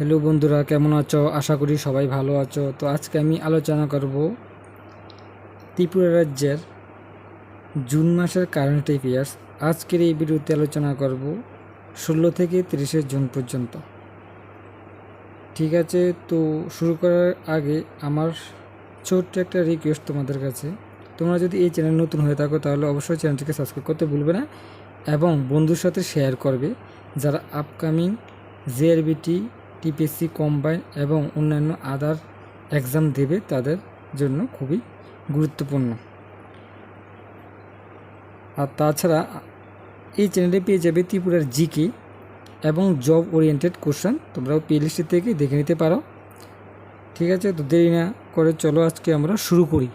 Hello বন্ধুরা, কেমন আছো? আশা করি সবাই ভালো আছো। তো আজকে আমি আলোচনা করব ত্রিপুরা রাজ্যের জুন মাসের কারেন্ট অ্যাফেয়ার্স আজকের এই ভিডিওতে আলোচনা করব ষোলো থেকে তিরিশে জুন পর্যন্ত। ঠিক আছে, তো শুরু করার আগে আমার ছোট্ট একটা রিকোয়েস্ট তোমাদের কাছে। তোমরা যদি এই চ্যানেল নতুন হয়ে থাকো, তাহলে অবশ্যই চ্যানেলটিকে সাবস্ক্রাইব করতে ভুলবে না এবং বন্ধুর সাথে শেয়ার করবে। যারা আপকামিং জেআরবিটি টিপিএসসি কম্বাইন এবং অন্যান্য আদার এক্সাম দেবে তাদের জন্য খুবই গুরুত্বপূর্ণ। আর তাছাড়া এই চ্যানেলে পেয়ে যাবে ত্রিপুরার জিকে এবং জব ওরিয়েন্টেড কোশ্চেন। তোমরাও প্লেলিস্ট থেকে দেখে নিতে পারো। ঠিক আছে, তো দেরি না করে চলো আজকে আমরা শুরু করি।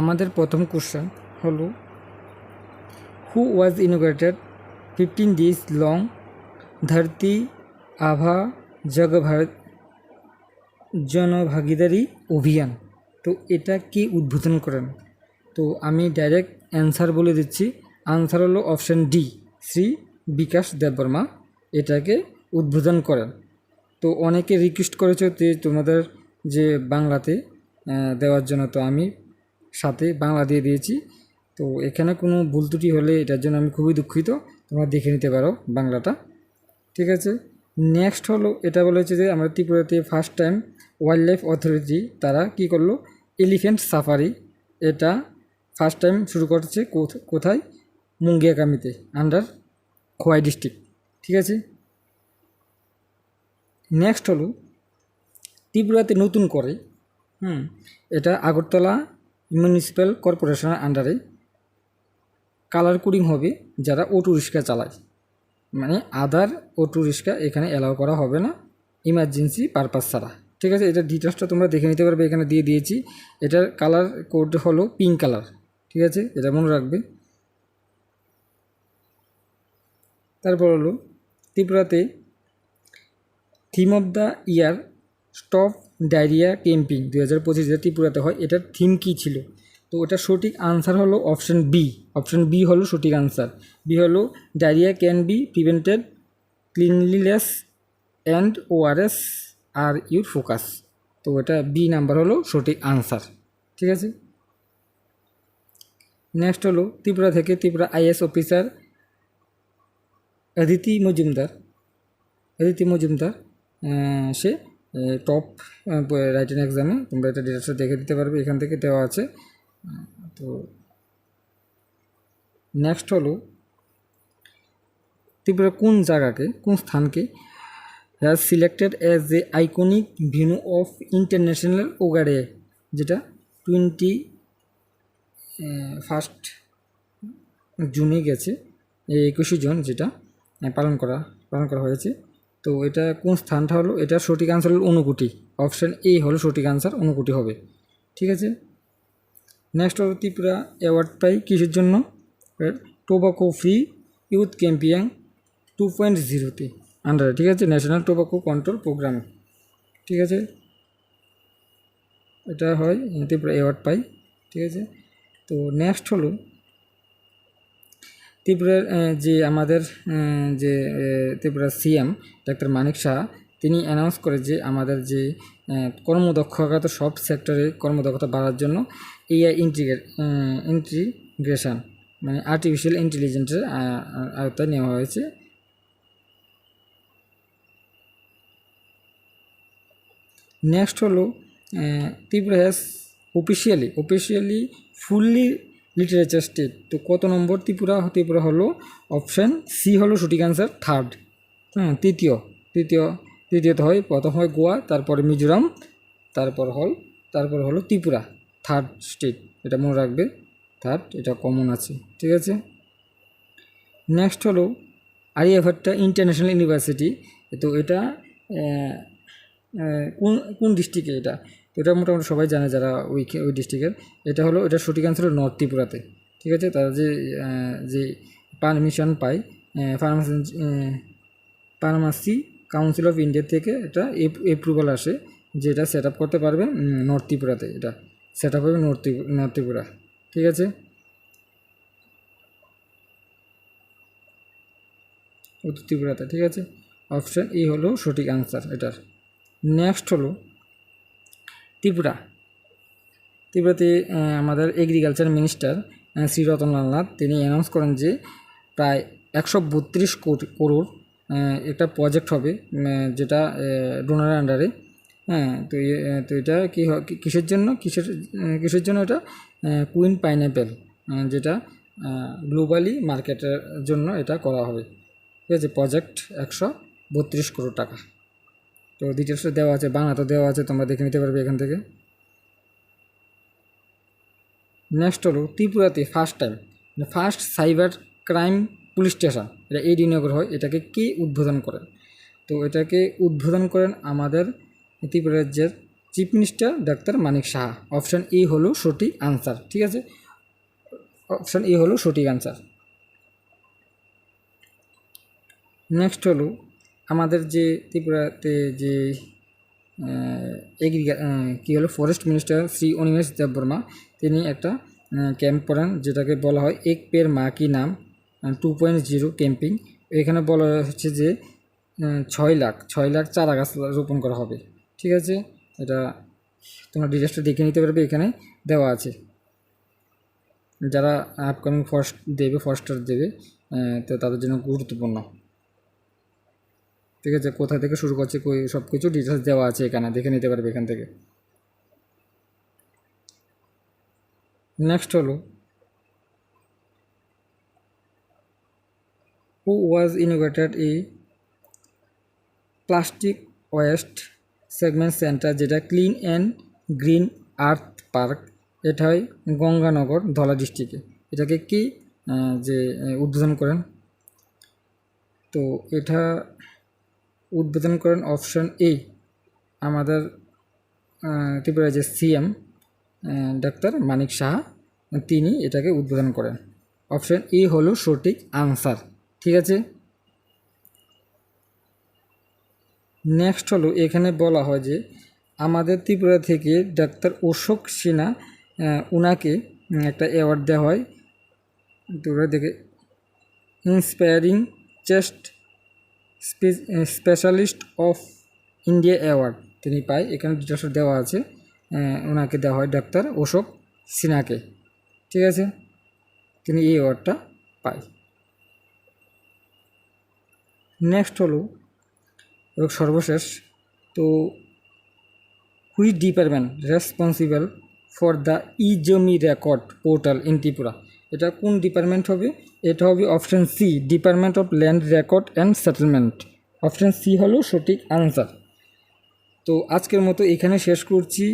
আমাদের প্রথম কোশ্চেন হলো who was inaugurated fifteen days long Dharti Aaba jug Bharat জনভাগিদারি অভিযান। তো এটা কে উদ্বোধন করেন? তো আমি ডাইরেক্ট অ্যান্সার বলে দিচ্ছি। আনসার হলো অপশান ডি, শ্রী বিকাশ দেববর্মা। এটাকে উদ্বোধন করেন। তো অনেকে রিকোয়েস্ট করেছে যে তোমাদের যে বাংলাতে দেওয়ার জন্য। তো আমি সাথে বাংলা দিয়ে দিয়েছি। তো এখানে কোনো ভুল ত্রুটি হলে এটার জন্য আমি খুবই দুঃখিত। তোমরা দেখে নিতে পারো বাংলাটা। ঠিক আছে? নেক্সট হলো, এটা বলেছে যে আমরা ত্রিপুরাতে first time wild life authority তারা কি করল? এলিফ্যান্ট সাফারি এটা ফার্স্ট টাইম শুরু করছে কোথ- কোথায়? মুঙ্গিয়াকামিতে আন্ডার খোয়াই ডিস্ট্রিক্ট ঠিক আছে? নেক্সট হলো, ত্রিপুরাতে নতুন করে, হুম, এটা আগরতলা মিউনিসিপ্যাল কর্পোরেশনের আন্ডারে কালার কোডিং হবে যারা অটো রিক্সা চালায়। মানে আদার অটো রিক্সা এখানে অ্যালাউ করা হবে না ইমার্জেন্সি পারপাস ছাড়া। ঠিক আছে, এটা ডিটেলসটা তোমরা দেখে নিতে পারবে, এখানে দিয়ে দিয়েছি। এটার কালার কোড হলো পিঙ্ক কালার ঠিক আছে, এটা মনে রাখবে। তারপর হলো ত্রিপুরাতে theme of the year stop diarrhoea campaign দু হাজার পঁচিশ ত্রিপুরাতে হয়, এটার থিম কী ছিল? তো ওটার সঠিক আনসার হলো অপশন বি অপশন বি হলো সঠিক আনসার বি হলো diarrhoea can be prevented cleanliness and ORS are your focus তো এটা বি নাম্বার হলো সঠিক আনসার ঠিক আছে? নেক্সট হলো ত্রিপুরা থেকে ত্রিপুরা আইএস অফিসার অদিতি মজুমদার। অদিতি মজুমদার সে টপ রাইটিং এক্সামে তোমরা এটা ডিটেলসটা দেখে দিতে পারবে। এখান থেকে দেওয়া আছে। তো নেক্সট হলো ত্রিপুরা কোন জায়গাকে, কোন স্থানকে has selected as a iconic venue of international ওগারে যেটা টোয়েন্টি ফার্স্ট জুনে গেছে, এই একুশে জুন যেটা পালন করা পালন করা হয়েছে। তো এটা কোন স্থানটা হলো? এটা সঠিক আনসার হলো অনুকুটি অপশান এ হলো সঠিক আনসার অনুকুটি হবে। ঠিক আছে? নেক্সট হলো ত্রিপুরা অ্যাওয়ার্ড পাই কিসের জন্য? Tobacco free youth campaign two point জিরোতে। আন্ডারে ঠিক আছে? ন্যাশনাল টোবাকো কন্ট্রোল প্রোগ্রামে। ঠিক আছে? এটা হয় ত্রিপুরা অ্যাওয়ার্ড পাই ঠিক আছে? তো নেক্সট হলো ত্রিপুরার যে আমাদের যে আহ, ত্রিপুরার সিএম ডাক্তার মানিক শাহ তিনি অ্যানাউন্স করে যে আমাদের যে কর্মদক্ষতা সব সেক্টরে কর্মদক্ষতা বাড়ার জন্য এআই ইন্টিগ্রেট ইন্টিগ্রেশন মানে আর্টিফিশিয়াল ইন্টেলিজেন্সের আওতায় নেওয়া হয়েছে। নেক্সট হলো Tripura has officially officially fully literature state তো কত নম্বর ত্রিপুরা? ত্রিপুরা হলো অপশান সি হলো সঠিক আনসার থার্ড হ্যাঁ তৃতীয়। তৃতীয়, তৃতীয়ত হয়, প্রথম হয় গোয়া, তারপরে মিজোরাম, তারপর হল, তারপর হলো ত্রিপুরা। থার্ড স্টেট এটা মনে রাখবে থার্ড এটা কমন আছে, ঠিক আছে? নেক্সট হলো আরিয়াভাট্টা ইন্টারন্যাশনাল ইউনিভার্সিটি তো এটা কোন কোন ডিস্ট্রিক্টে এটা? তো এটা মোটামুটি সবাই জানে যারা ওই ওই ডিস্ট্রিক্টের এটা হলো, এটা সঠিক আনসার হলো নর্থ ত্রিপুরাতে, ঠিক আছে? তারা যে যে পারমিশন পায় pharmacy pharmacy council of India থেকে এটা অ্যাপ্রুভাল আসে যে এটা সেট আপ করতে পারবে নর্থ ত্রিপুরাতে এটা। সেট আপ হবে নর্থ ত্রিপুরা ঠিক আছে? উত্তর ত্রিপুরাতে, ঠিক আছে? অপশান ই হলো সঠিক আনসার এটার। নেক্সট হলো ত্রিপুরা। ত্রিপুরাতে আমাদের এগ্রিকালচার মিনিস্টার শ্রী রতনলাল নাথ, তিনি অ্যানাউন্স করেন যে প্রায় একশো বত্রিশ কোটি, করোড় একটা প্রজেক্ট হবে যেটা ডোনারের আন্ডারে হ্যাঁ তো তো এটা কি কিসের জন্য? কিসের কিসের জন্য এটা? কুইন পাইনঅ্যাপেল যেটা গ্লোবালি মার্কেটের জন্য এটা করা হবে। ঠিক আছে, প্রজেক্ট একশো বত্রিশ করোড় টাকা। তো ডিটেলসটা দেওয়া আছে বাংলাতেও দেওয়া আছে, তোমরা দেখে নিতে পারবে এখান থেকে। নেক্সট হলো ত্রিপুরাতে first time first cyber crime police station এটা এই ডিনগর হয়, এটাকে কে উদ্বোধন করেন? তো এটাকে উদ্বোধন করেন আমাদের ত্রিপুরা রাজ্যের chief minister doctor Manik Saha. Option E হলো সঠিক আনসার ঠিক আছে? অপশান ই হলো সঠিক আনসার নেক্সট হলো আমাদের যে ত্রিপুরাতে যে এগ্রিকা কী হলো? ফরেস্ট মিনিস্টার শ্রী অনিমেষ দেববর্মা, তিনি একটা ক্যাম্প করেন, যেটাকে বলা হয় এক পের মা কি নাম? টু পয়েন্ট জিরো ক্যাম্পিং এখানে বলা হচ্ছে যে ছয় লাখ ছয় লাখ চারা গাছ রোপণ করা হবে। ঠিক আছে? এটা তোমরা ডিটেলসটা দেখে নিতে পারবে, এখানে দেওয়া আছে। যারা আপকামিং ফরেস্ট দেবে ফরেস্টার দেবে তো তাদের জন্য গুরুত্বপূর্ণ। ঠিক আছে? কোথা থেকে শুরু করছে, কই সব কিছু ডিটেলস দেওয়া আছে এখানে, দেখে নিতে পারবে এখান থেকে। নেক্সট হলো who was innovated a plastic waste segment centre যেটা clean and green earth park, এটা হয় গঙ্গানগর ধলা ডিস্ট্রিক্টে। এটাকে কি যে উদ্বোধন করেন? তো এটা উদ্বোধন করেন অপশন এ, আমাদের ত্রিপুরা যে সিএম ডাক্তার মানিক সাহা, তিনি এটাকে উদ্বোধন করেন। অপশন এ হলো সঠিক আনসার, ঠিক আছে? নেক্সট হলো, এখানে বলা হয় যে আমাদের ত্রিপুরা থেকে ডাক্তার অশোক সিনহা উনাকে একটা অ্যাওয়ার্ড দেওয়া হয়। ত্রিপুরা থেকে inspiring chest specialist of India award তিনি পায়। এখানে ডিটেলস দেওয়া আছে। ওনাকে দেওয়া হয় ডাক্তার অশোক সিনহাকে। ঠিক আছে? তিনি এই অ্যাওয়ার্ডটা পায়। নেক্সট হলো এবং সর্বশেষ, তো which department responsible for the e Jami record portal in Tripura এটা কোন ডিপার্টমেন্ট হবে? এটা হবে option C department of land record and settlement option C হলো সঠিক আনসার তো আজকের মতো এখানে শেষ করছি।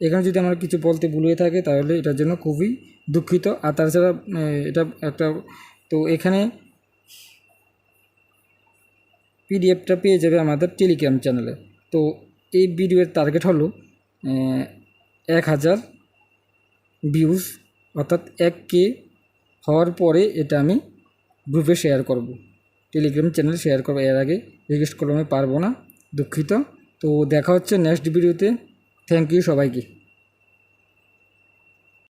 এখানে যদি আমার কিছু বলতে ভুল হয়ে থাকে, তাহলে এটার জন্য খুবই দুঃখিত। আর তাছাড়া এটা একটা, তো এখানে পিডিএফটা পেয়ে যাবে আমাদের টেলিগ্রাম চ্যানেলে তো এই ভিডিওর টার্গেট হলো এক হাজার ভিউজ অর্থাৎ এক কে হওয়ার পরে এটা আমি গ্রুপে শেয়ার করব। টেলিগ্রাম চ্যানেলে শেয়ার করব। এর আগে রিকোয়েস্ট করলে আমি পারব না, দুঃখিত। তো দেখা হচ্ছে নেক্সট ভিডিওতে থ্যাংক ইউ সবাইকে।